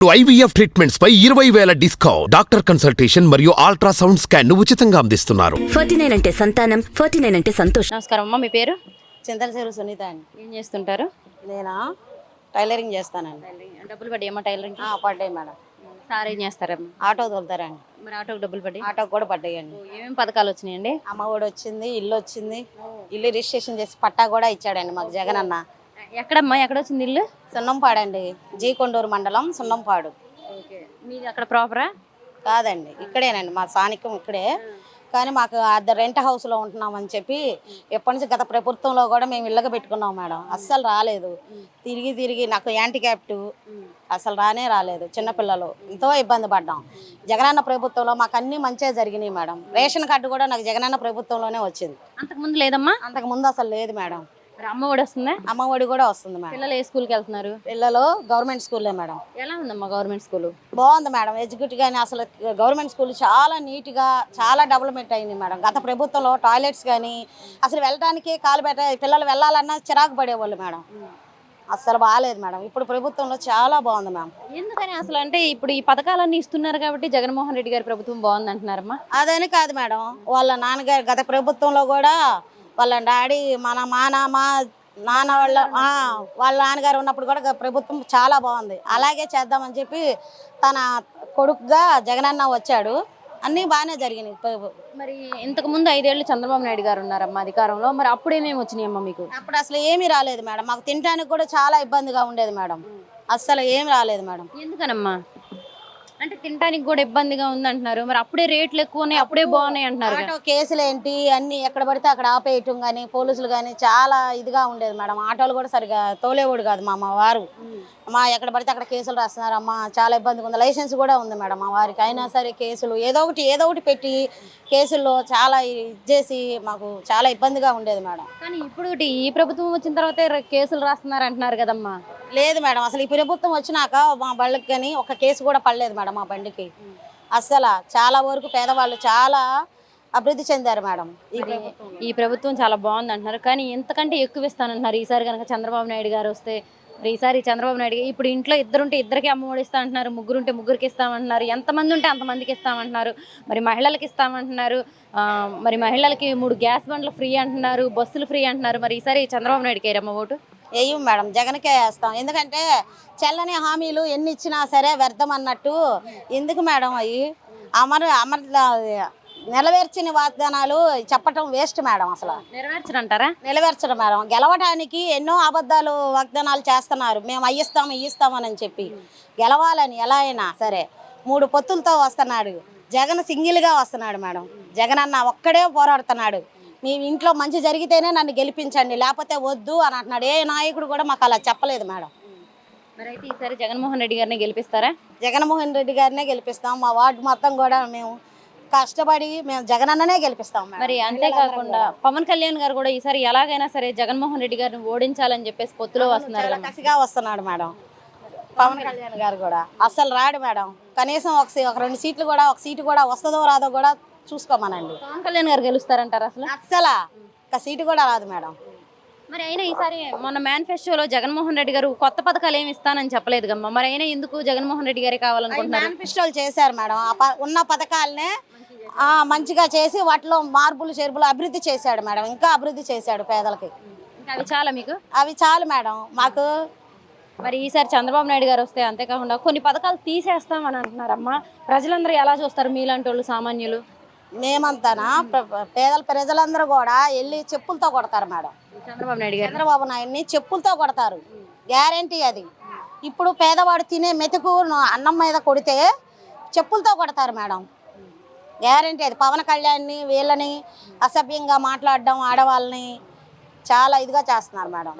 IVF treatments పై ఇరవై వేల డిస్కౌంట్. డాక్టర్ కన్సల్టేషన్ మరియు అల్ట్రాసౌండ్ స్కాన్ ఉచితంగా అందిస్తున్నారు. ఫార్టీ నైన్ అంటే సంతానం ఫార్టీ నైన్ అంటే సంతోషం. నమస్కారం అమ్మ మీ పేరు? చింతలసేరు సునీత అండి. ఏం చేస్తుంటారు? నేను? టైలరింగ్ చేస్తానండి. డబ్బులు పడి అమ్మ టైలరింగ్ ఆ, పడ్డాయి మేడం. సార్ ఏం చేస్తారమ్మ? ఆటో తోలుతారండి. మరి ఆటోకి డబ్బులు పడి ఆటోకి కూడా పడ్డాయండి. ఏమేమి పథకాలు వచ్చినాయండి? అమ్మ ఒడి వచ్చింది ఇల్లు వచ్చింది. ఇల్లు రిజిస్ట్రేషన్ చేసి పట్టా కూడా ఇచ్చాడండి మాకు జగన్ అన్న ఎక్కడమ్మా? ఎక్కడ వచ్చింది ఇల్లు? సున్నంపాడండి. జీ కొండూరు మండలం సున్నంపాడు. ఓకే. మీది అక్కడ ప్రాపరా? కాదండి. ఇక్కడేనండి. మా స్థానికం ఇక్కడే. కానీ మాకు అద్దె రెంట్ హౌస్లో ఉంటున్నామని చెప్పి ఎప్పటి నుంచి గత ప్రభుత్వంలో కూడా మేము ఇళ్ళగా పెట్టుకున్నాం మేడం. అస్సలు రాలేదు. తిరిగి తిరిగి నాకు యాంటీక్యాప్ట్ అసలు రానే రాలేదు. చిన్నపిల్లలు ఎంతో ఇబ్బంది పడ్డాం. జగనన్న ప్రభుత్వంలో మాకు అన్నీ మంచిగా జరిగినాయి మేడం. రేషన్ కార్డు కూడా నాకు జగనన్న ప్రభుత్వంలోనే వచ్చింది. అంతకుముందు లేదమ్మా? అంతకు ముందు అసలు లేదు మేడం. మరి అమ్మ ఒడి వస్తుందా? అమ్మ ఒడి కూడా వస్తుంది మేడం. పిల్లలు ఏ స్కూల్కి వెళ్తున్నారు? పిల్లలు గవర్నమెంట్ స్కూల్లే మేడం. ఎలా ఉందమ్మా గవర్నమెంట్ స్కూల్? బాగుంది మేడం. ఎడ్యుకేట్ కానీ అసలు గవర్నమెంట్ స్కూల్ చాలా నీట్గా చాలా డెవలప్మెంట్ అయింది మేడం. గత ప్రభుత్వంలో టాయిలెట్స్ కానీ అసలు వెళ్ళడానికి కాలు పెట్ట పిల్లలు వెళ్ళాలన్నా చిరాకు పడేవాళ్ళు మేడం. అస్సలు బాగాలేదు మేడం. ఇప్పుడు ప్రభుత్వంలో చాలా బాగుంది మేడం. ఎందుకని అసలు అంటే ఇప్పుడు ఈ పథకాలన్నీ ఇస్తున్నారు కాబట్టి జగన్మోహన్ రెడ్డి గారి ప్రభుత్వం బాగుంది అంటున్నారమ్మా అదని కాదు మేడం. వాళ్ళ నాన్నగారు గత ప్రభుత్వంలో కూడా వాళ్ళ డాడీ మన మా నాన్న వాళ్ళ వాళ్ళ నాన్నగారు ఉన్నప్పుడు కూడా ప్రభుత్వం చాలా బాగుంది. అలాగే చేద్దామని చెప్పి తన కొడుకుగా జగనన్న వచ్చాడు. అన్నీ బాగానే జరిగినాయి. మరి ఇంతకు ముందు ఐదేళ్ళు చంద్రబాబు నాయుడు గారు ఉన్నారమ్మా అధికారంలో. మరి అప్పుడు ఏమేమి వచ్చినాయమ్మా మీకు? అప్పుడు అసలు ఏమీ రాలేదు మేడం. మాకు తినడానికి కూడా చాలా ఇబ్బందిగా ఉండేది మేడం. అస్సలు ఏం రాలేదు మేడం. ఎందుకనమ్మా? అంటే తినడానికి కూడా ఇబ్బందిగా ఉంది అంటున్నారు మరి అప్పుడే రేట్లు ఎక్కువ ఉన్నాయి అప్పుడే బాగున్నాయి అంటున్నారు ఆటో కేసులు ఏంటి అన్ని ఎక్కడ పడితే అక్కడ ఆపేయటం కానీ పోలీసులు కానీ చాలా ఇదిగా ఉండేది మేడం. ఆటోలు కూడా సరిగా తోలేవాడు కాదు మా మా వారు మా ఎక్కడ పడితే అక్కడ కేసులు రాస్తున్నారు అమ్మా చాలా ఇబ్బందిగా ఉంది. లైసెన్స్ కూడా ఉంది మేడం. మా వారికి అయినా సరే కేసులు ఏదో ఒకటి ఏదో ఒకటి పెట్టి కేసుల్లో చాలా ఇది చేసి మాకు చాలా ఇబ్బందిగా ఉండేది మేడం. కానీ ఇప్పుడు ఈ ప్రభుత్వం వచ్చిన తర్వాత కేసులు రాస్తున్నారు అంటున్నారు కదమ్మా. లేదు మేడం అసలు ఈ ప్రభుత్వం వచ్చినాక మా బళ్ళకి కానీ ఒక కేసు కూడా పడలేదు మేడం మా బండికి. అస్సలు చాలా వరకు పేదవాళ్ళు చాలా అభివృద్ధి చెందారు మేడం. ఈ ప్రభుత్వం. ఈ ప్రభుత్వం చాలా బాగుంది అంటున్నారు. కానీ ఎంతకంటే ఎక్కువ ఇస్తానంటున్నారు. ఈసారి కనుక చంద్రబాబు నాయుడు గారు వస్తే ఈసారి చంద్రబాబు నాయుడు ఇప్పుడు ఇంట్లో ఇద్దరుంటే ఇద్దరికి అమ్మఒడి ఇస్తా అంటున్నారు ముగ్గురుంటే ముగ్గురికి ఇస్తామంటున్నారు ఎంతమంది ఉంటే అంతమందికి ఇస్తామంటున్నారు మరి మహిళలకు ఇస్తామంటున్నారు మరి మహిళలకి మూడు గ్యాస్ బండ్లు ఫ్రీ అంటున్నారు బస్సులు ఫ్రీ అంటున్నారు మరి ఈసారి చంద్రబాబు నాయుడుకి ఏరమ్మ ఓటు? వేయం మేడం జగన్కే వేస్తాం. ఎందుకంటే చెల్లని హామీలు ఎన్ని ఇచ్చినా సరే వ్యర్థం అన్నట్టు. ఎందుకు మేడం అవి అమర అమర నెరవేర్చిన వాగ్దానాలు చెప్పటం వేస్ట్ మేడం అసలు. నెరవేర్చరంటారా? నెరవేర్చడం మేడం. గెలవడానికి ఎన్నో అబద్ధాలు వాగ్దానాలు చేస్తున్నారు. మేము అయ్యిస్తాం ఇయ్యిస్తామని చెప్పి. గెలవాలని ఎలా అయినా సరే. మూడు పొత్తులతో వస్తున్నాడు. జగన్ సింగిల్గా వస్తున్నాడు మేడం. జగన్ అన్న ఒక్కడే పోరాడుతున్నాడు. మీ ఇంట్లో మంచి జరిగితేనే నన్ను గెలిపించండి లేకపోతే వద్దు అని అంటున్నాడు. ఏ నాయకుడు కూడా మాకు అలా చెప్పలేదు మేడం. మరి అయితే ఈసారి జగన్మోహన్ రెడ్డి గారిని గెలిపిస్తారా? జగన్మోహన్ రెడ్డి గారినే గెలిపిస్తాం. మా వార్డు మొత్తం కూడా మేము కష్టపడి మేము జగన్ అన్ననే గెలిపిస్తాం. మరి అంతేకాకుండా పవన్ కళ్యాణ్ గారు కూడా ఈసారి ఎలాగైనా సరే జగన్మోహన్ రెడ్డి గారిని ఓడించాలని చెప్పేసి పొత్తులో వస్తున్నారు. కసిగా వస్తున్నాడు మేడం. పవన్ కళ్యాణ్ గారు కూడా. అస్సలు రాడు మేడం. కనీసం ఒక ఒక రెండు సీట్లు కూడా ఒక సీటు కూడా వస్తుందో రాదో కూడా చూసుకోమనండి. పవన్ కళ్యాణ్ గారు గెలుస్తారంటారు అసలు? అస్సలు. ఒక సీటు కూడా రాదు మేడం. మరి అయినా ఈసారి మొన్న మేనిఫెస్టోలో జగన్మోహన్ రెడ్డి గారు కొత్త పథకాలు ఏమి ఇస్తానని చెప్పలేదు కమ్మా. మరి అయినా ఎందుకు జగన్మోహన్ రెడ్డి గారే కావాలనుకుంటున్నారు? మేనిఫెస్టోలు చేశారు మేడం. ఆ ప- ఉన్న పథకాలనే ఆ, మంచిగా చేసి వాటిలో మార్పులు చేర్పులు అభివృద్ధి చేశాడు మేడం. ఇంకా అభివృద్ధి చేశాడు పేదలకి. ఇంకా అవి చాలా మీకు? అవి చాలు మేడం. మాకు మరి ఈసారి చంద్రబాబు నాయుడు గారు వస్తే అంతేకాకుండా కొన్ని పథకాలు తీసేస్తామని అంటున్నారమ్మా. ప్రజలందరూ ఎలా చూస్తారు మీలాంటి వాళ్ళు సామాన్యులు? మేమంతానా? ప్ర- పేదల ప్రజలందరూ కూడా వెళ్ళి చెప్పులతో కొడతారు మేడం. చంద్రబాబు నాయుడు గారు. చంద్రబాబు నాయుడిని చెప్పులతో కొడతారు. గ్యారంటీ అది. ఇప్పుడు పేదవాడు తినే మెతుకు అన్నం మీద కొడితే చెప్పులతో కొడతారు మేడం. గ్యారంటీ అది. పవన్ కళ్యాణ్ని వీళ్ళని అసభ్యంగా మాట్లాడడం ఆడవాళ్ళని చాలా ఇదిగా చేస్తున్నారు మేడం.